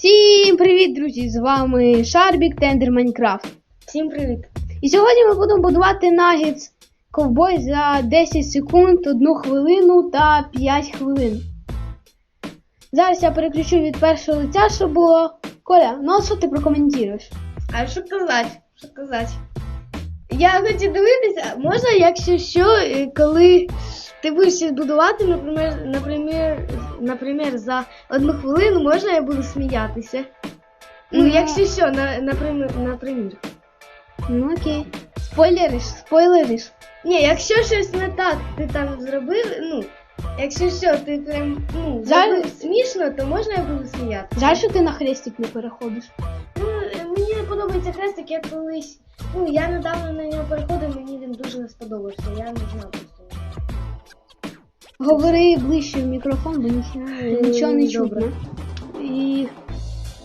Всім привіт, друзі! З вами Шарбік Тендер Майнкрафт. Всім привіт. І сьогодні ми будемо будувати нагетс ковбой за 10 секунд, 1 хвилину та 5 хвилин. Зараз я переключу від першого лиця, щоб було. Коля, ну а що ти прокоментуєш? А що казати? Що казати? Я хочу дивитися, можна, якщо що, е, коли ти будеш щось будувати, наприклад, наприклад, наприклад, за одну хвилину, можна я буду сміятися? Ну, Ну. якщо що, на, наприклад, наприклад. Ну окей. Спойлериш, спойлериш. Ні, якщо щось не так ти там зробив, ну, якщо що, ти прям ну, Жаль- зробив смішно, то можна я буду сміятися. Жаль, що ти на хрестик не переходиш. Ну, е, мені не подобається хрестик, я колись. Ну, я недавно на нього переходив, мені він дуже не сподобався. Я не знав просто. Говори ближче в мікрофон, бо нічого не чутно. І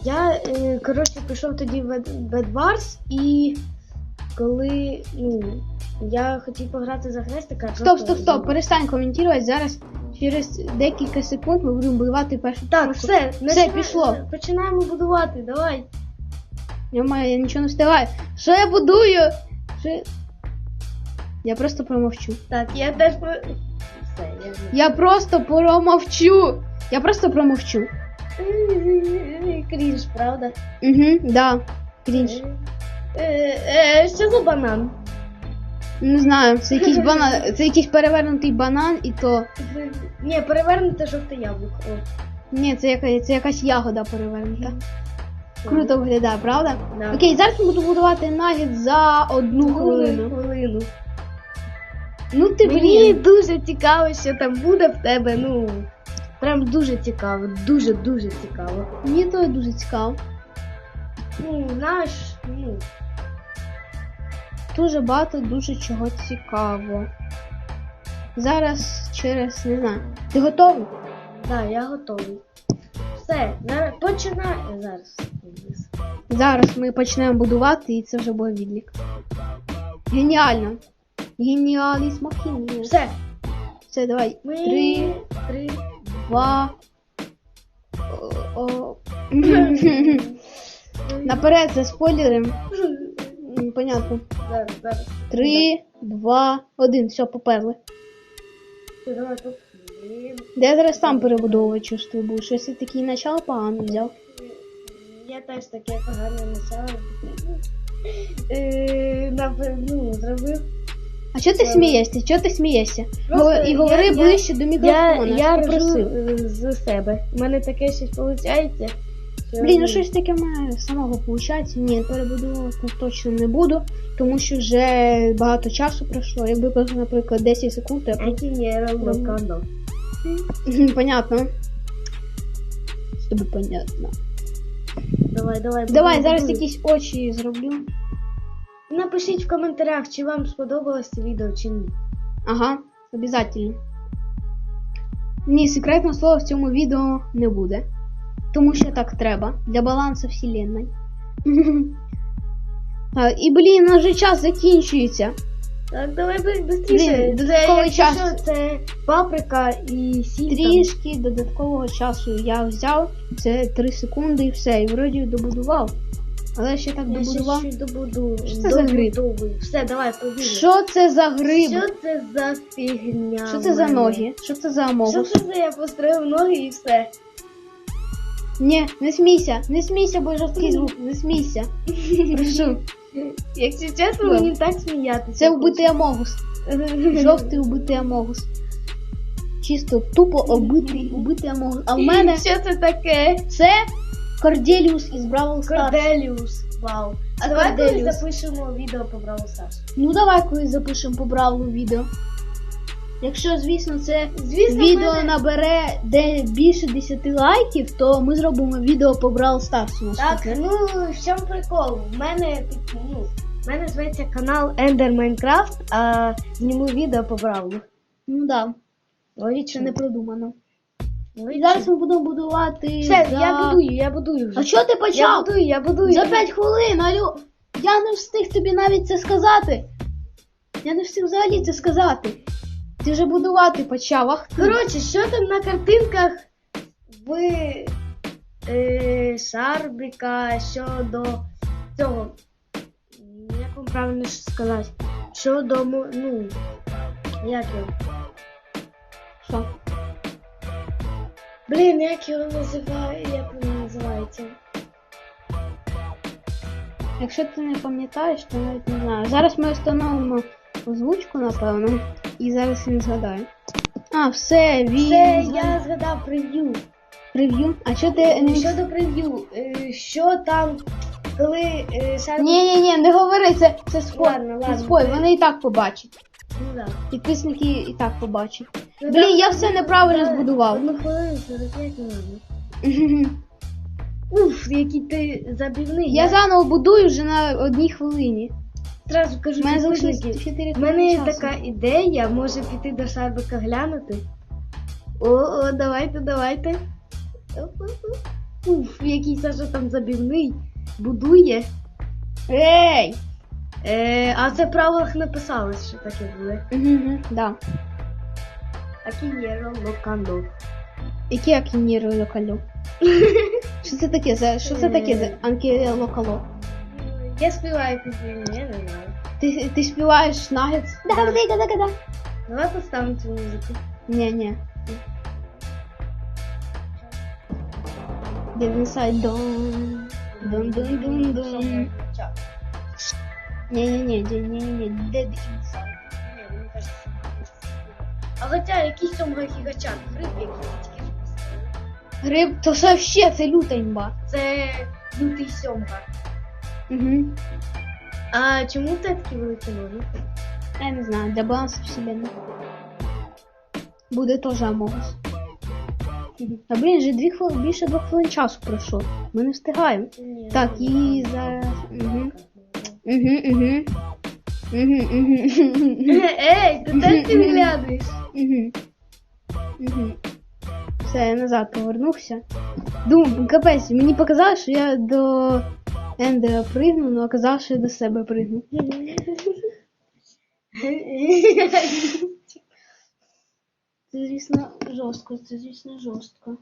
я, е, коротше, пішов тоді в Bedwars і коли ну, я хотів пограти за хрестика. Стоп, стоп, стоп, перестань коментувати. Зараз через декілька секунд ми будемо будувати першу Так, першу- все, все пішло. Починаємо будувати, давай. Я маю, я нічого не встигаю. Що я будую? Що... я- просто промовчу. Так, я теж я просто промовчу. Я просто промовчу. Крінж, правда? Угу, да. Крінж. Е, е, що за банан? Не знаю, це якийсь банан, це якийсь перевернутий банан, і то. Ні, перевернуте жовте яблуко. Ні, це, яка, це якась ягода перевернута. Круто виглядає, правда? Да. Окей, зараз ми буду будувати нагід за одну хвилину. хвилину. Ну ти Мені блін. дуже цікаво, що там буде в тебе. Ну прям дуже цікаво, дуже дуже цікаво. Мені то дуже цікаво. Ну, знаєш, ну Дуже багато дуже чого цікаво. Зараз через не знаю. Ти готовий? да, я готовий. Все, зараз починай зараз. Зараз ми почнемо будувати і це вже буде відлік. Геніально! Геніаліс махіні. Все, Все, давай. ми Три, три. два. О, о. Наперед за спойлером. Понятно. Зараз, зараз. Три, два, один. Все, поперли. Давай тут. Де я зараз сам перебудовувати чувствую, бо щось я такий начало погано взяв. Я теж таке погане начало. Е, ну, зробив. А чого ти смієшся? Чого ти смієшся? Просто Го- І говори я- я- ближче до Я, мікрофона. я ржу попросив. е, з себе. У мене таке щось виходить. Блін, ну щось таке має самого виходить. Ні, перебудовувати точно не буду, тому що вже багато часу пройшло. Якби просто, наприклад, 10 секунд, то я б- канал. Понятно. З тобі понятно. Давай, давай. Давай, зараз якісь очі зроблю. Напишіть в коментарях, чи вам сподобалось це відео, чи ні. Ага, обязательно. Ні, секретного слова в цьому відео не буде. Тому що так треба. Для балансу вселенной. І блін, у вже час закінчується. Так, давай швидше. Додатковий час. Що це паприка і сіль. там. Трішки додаткового часу я взяв. Це 3 секунди і все. І вроді добудував. Але ще так Я ще добудував. добуду. Що це за гриб? добудовую. Все, давай, побігли. Що це за гриб? Що це за фігня? Що це за мене? ноги? Що це за Що амогус? це за я построїв ноги і все? Ні, не смійся, не смійся, бо жорсткий звук, не смійся. Прошу. Якщо чесно, Да. мені так сміятися. Це убитий амогус. Жовтий убитий амогус. Чисто тупо обитий, убитий амогус. А в мене Що це таке? це Корделіус із Бравл Старс. Корделіус. Вау. А давай колись Корделіус. запишемо відео по Бравл Старс. Ну давай колись запишемо по Бравлу відео. Якщо, звісно, це Звісно, відео мене- набере де більше 10 лайків, то ми зробимо відео по Бравл Старсу. Так, наступне. ну в чому прикол? В мене ну, в мене зветься канал Ender Minecraft, а зніму відео по Бравлу. Ну да, Логічно. це не продумано. І зараз ми будемо будувати. Все, за... я будую, я будую вже. А що ти Я почав? будую, я будую. За 5 хвилин, алло. Я не встиг тобі навіть це сказати. Я не встиг взагалі це сказати. Ти вже будувати почав, ах ти. Коротше, що там на картинках в е, Шарбіка щодо цього. Як вам правильно сказати? Щодо, ну, як його? Блін, як його називає, як він називається? Якщо ти не пам'ятаєш, то навіть не знаю. Зараз ми встановимо озвучку, напевно, і зараз він згадає. А, все, він. Це згад- я згадав прев'ю. Прев'ю. А що ти не Щодо прев'ю, е, що там, коли е, Шарбік... Ні, ні, ні, не говори, це, це спой. Ладно, це ладно. спой, вони і так побачать. Ну, да. Підписники і так побачать. Ну, Блін, там- я все неправильно Да, збудував. Одну хвилину 45 минут. Уф, який ти забівний. Я заново будую вже на одній хвилині. зразу кажу, мене залишилось 4 У мене є така ідея, може піти до Шарбика глянути. О, о, давайте, давайте. Уф, який Саша там забівний. Будує. Ей! Е, а це в правилах написалось, що таке буде. Угу, да. Акієро локандо. Які акініру локалю? Що це таке за що це таке за анкілокало? Я співаю пісню, я не знаю. Ти, ти співаєш нагетс? Да, да, да, да, да. Давай поставимо цю музику. Ні, ні. Inside dun. Dun dun dun dun. Ні, ні, ні, ні, ні, ні, dead inside. А хоча якийсь там гігачат, гриб якийсь. Гриб, то що ще, це люта імба. Це лютий сьомга. Угу. А чому в тебе такі великі ноги? Я не знаю, для балансу вселенной. Буде теж Амогус. А блін, вже дві хвили... більше двох хвилин часу пройшло. Ми не встигаємо. Так, і зараз. Угу. Угу, угу. Угу, угу. Ей, ти теж ти? Угу. Угу. Все, я назад повернувся. Думаю, капець, мені показалось, що я до Ендера пригну, але оказалось, що я до себе пригну. Це, звісно, жорстко, це, звісно, жорстко.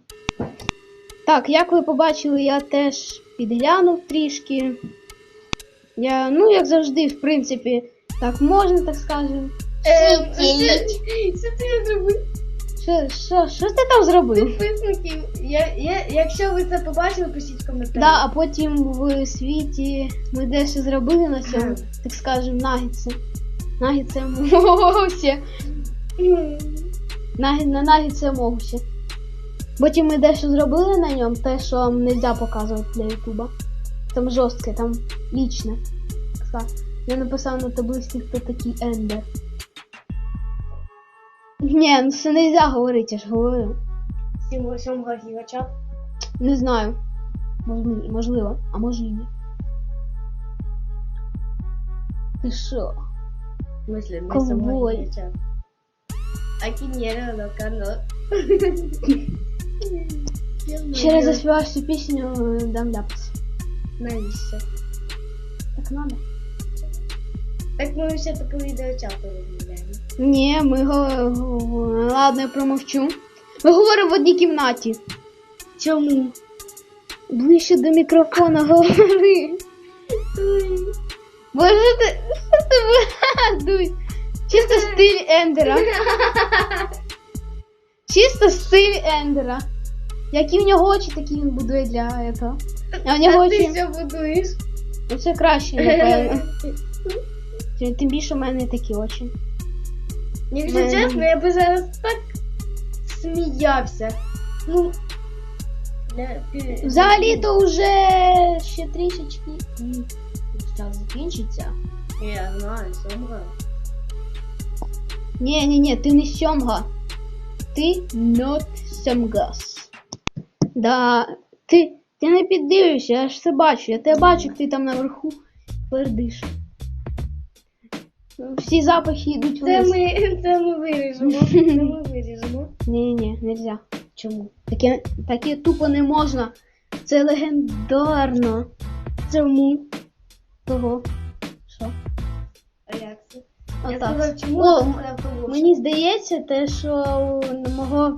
Так, як ви побачили, я теж підглянув трішки. Я, ну, як завжди, в принципі, так можна, так скажемо. Е, Що що ти я зробив? Що, що, що ти там зробив? Підписників. Я, я, якщо ви це побачили, пишіть в коментарі. Да, а потім в світі ми дещо зробили на цьому, Ага. так скажемо, нагідці. Нагідці могуся. Нагі, на нагідці могуся. Потім ми дещо зробили на ньому, те, що вам не можна показувати для Ютуба. Там жорстке, там лічне. Я написав на табличці, хто такий Ендер. Ні, ну це не можна говорити, я ж говорю. Сім- Сьомга гігачат. Не знаю. Можливо, а може і ні. Ти що? В смысле, ми Ковбой. сьомга гігачат. Акінєро локандо. Ще раз заспіваєш цю пісню, е, дам ляпас. Навіщо? Так надо? Так ми ще таку відеочату розмовляємо. Ні, ми го... Ладно, я промовчу. Ми говоримо в одній кімнаті. Чому? Ближче до мікрофона говори. Боже ти. Що ти вигадуй? Чисто стиль Ендера. Чисто стиль Ендера. Які в нього очі, такі він будує для этого. А в нього А ти очі. що будуєш? Ну, Це краще, напевно. Тим- Тим більше в мене такі очі. Якщо Мене- чесно, я би зараз так сміявся. Ну, для- пі- Взагалі-то вже ще трішечки і час закінчиться. Я знаю, сьомга. Ні, ні, ні, ти не сьомга. Ти not сьомгас. Да, ти, ти не піддивишся, я ж це бачу. Я тебе бачу, як ти там наверху пердиш. Всі запахи йдуть Це ми, це ми виріжемо. Це ми виріжемо. Ні, ні, нельзя. Чому? Таке, таке тупо не можна. Це легендарно. Чому? Того. Що? А як це? Я Отак. сказав, чому О, ти сказав того? Мені здається, те, що у мого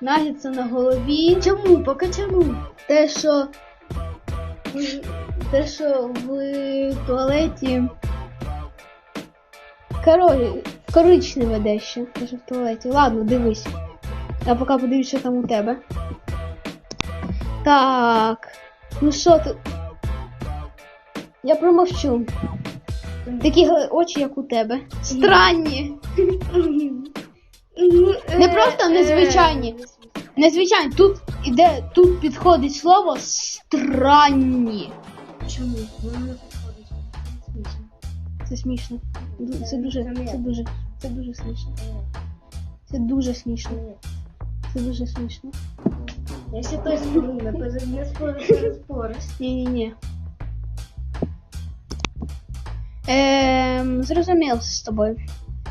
нагідця на голові. Чому? Поки чому? те, що. Те, що в туалеті. Король, коричневе дещо. Те, що в туалеті. Ладно, дивись. Я поки подивлюсь, що там у тебе. Так. Ну що тут? Я промовчу. Такі очі, як у тебе. Странні. Не просто незвичайні. Незвичайні. Тут іде, тут підходить слово странні. Чому? Воно не підходить. Це смішно. Це дуже, це дуже, це дуже смішно. Це дуже смішно. Це дуже смішно. Я ще той спорю, не пере- не спориш, спориш. Ні-ні-ні. Ем, зрозуміло з тобою.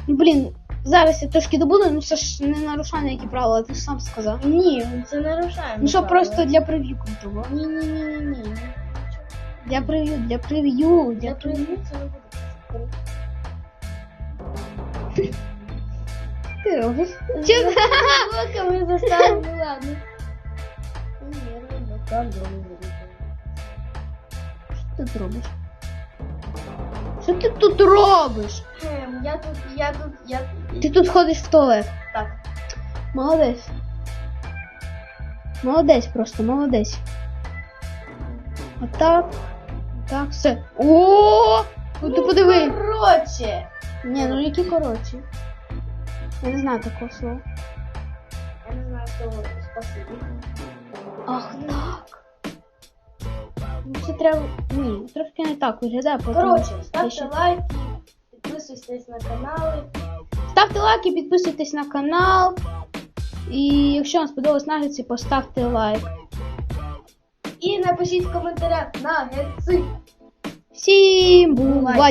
Блін, зараз я трошки добуду, ну це ж не нарушає ніякі правила, ти ж сам сказав. Ні, це нарушаємо. Ну що, правила. просто для прев'ю крутого. Ні, ні, ні, ні, ні. Для прев'ю, для прев'ю, Я для прев'ю. це не буде. Ти робиш? Чого? Локами заставив, ну ладно. Ні. Що ти робиш? Що ти тут робиш? Ем, Я тут, я тут, я Ти тут ходиш в туалет. Так. Молодець. Молодець просто, молодець. Отак. Так, все. О! Ну ти подиви. Короче. Ні, ну які коротші. Я не знаю такого слова. Я не знаю, що спасибі. Ах, так. Ну це треба. Ні, трошки не так виглядає. Коротше, ставте ще- лайки, підписуйтесь на канали. Ставте лайки, підписуйтесь на канал. І якщо вам сподобалось нагідці, поставте лайк. І напишіть в коментарях на гетси. Всім! Бувайте.